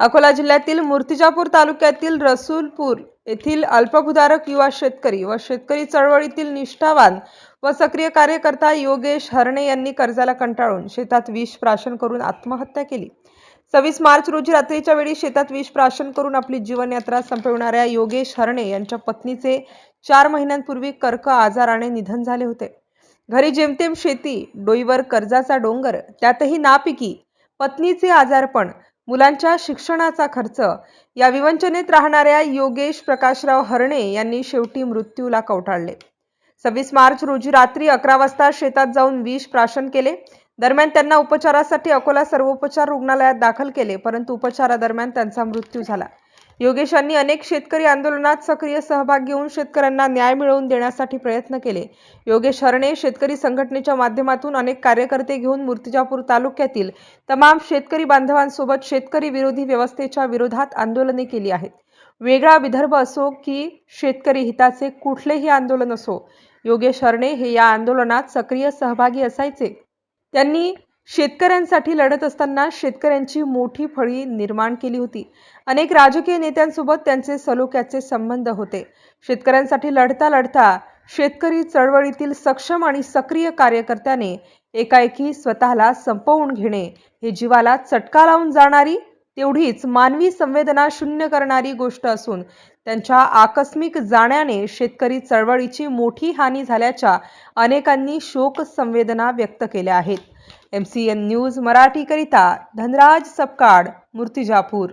अकोला जिल्ह्यातील मूर्तिजापूर तालुक्यातील रसूलपूर येथील अल्पभूधारक युवा शेतकरी व शेतकरी चळवळीतील निष्ठावान व सक्रिय कार्यकर्ता योगेश हरणे यांनी कर्जाला कंटाळून शेतात विष प्राशन करून आत्महत्या केली. सव्वीस मार्च रोजी रात्रीच्या वेळी शेतात विष प्राशन करून आपली जीवनयात्रा संपविणाऱ्या योगेश हरणे यांच्या पत्नीचे चार महिन्यांपूर्वी कर्क आजाराने निधन झाले होते. घरी जेमतेम शेती डोईवर कर्जाचा डोंगर त्यातही नापिकी पत्नीचे आजारपण मुलांच्या शिक्षणाचा खर्च. या विवंचनेत राहणाऱ्या योगेश प्रकाशराव हरणे यांनी शेवटी मृत्यूला कवटाळले सव्वीस मार्च रोजी रात्री अकरा वाजता शेतात जाऊन विष प्राशन केले. दरम्यान त्यांना उपचारासाठी अकोला सर्वोपचार रुग्णालयात दाखल केले परंतु उपचारादरम्यान त्यांचा मृत्यू झाला. योगेशांनी अनेक शेतकरी आंदोलनात सक्रिय सहभाग घेऊन शेतकऱ्यांना न्याय मिळवून देण्यासाठी प्रयत्न केले. योगेश हरणे शेतकरी संघटनेच्या माध्यमातून अनेक कार्यकर्ते घेऊन मूर्तिजापूर तालुक्यातील तमाम शेतकरी बांधवांसोबत शेतकरी विरोधी व्यवस्थेच्या विरोधात आंदोलने केली आहेत. वेगळा विदर्भ असो की शेतकरी हिताचे कुठलेही आंदोलन असो योगेश हरणे हे या आंदोलनात सक्रिय सहभागी असायचे. त्यांनी शेतकऱ्यांसाठी लढत असताना शेतकऱ्यांची मोठी फळी निर्माण केली होती. अनेक राजकीय नेत्यांसोबत त्यांचे सलोख्याचे संबंध होते. शेतकऱ्यांसाठी लढता लढता शेतकरी चळवळीतील सक्षम आणि सक्रिय कार्यकर्त्याने एकाएकी स्वतःला संपवून घेणे हे जीवाला चटका लावून जाणारी तेवढीच मानवी संवेदना शून्य करणारी गोष्ट असून त्यांच्या आकस्मिक जाण्याने शेतकरी चळवळीची मोठी हानी झाल्याच्या अनेकांनी शोक संवेदना व्यक्त केल्या आहेत. एम सी एन न्यूज मराठीकरिता धनराज सपकाड मूर्तिजापूर.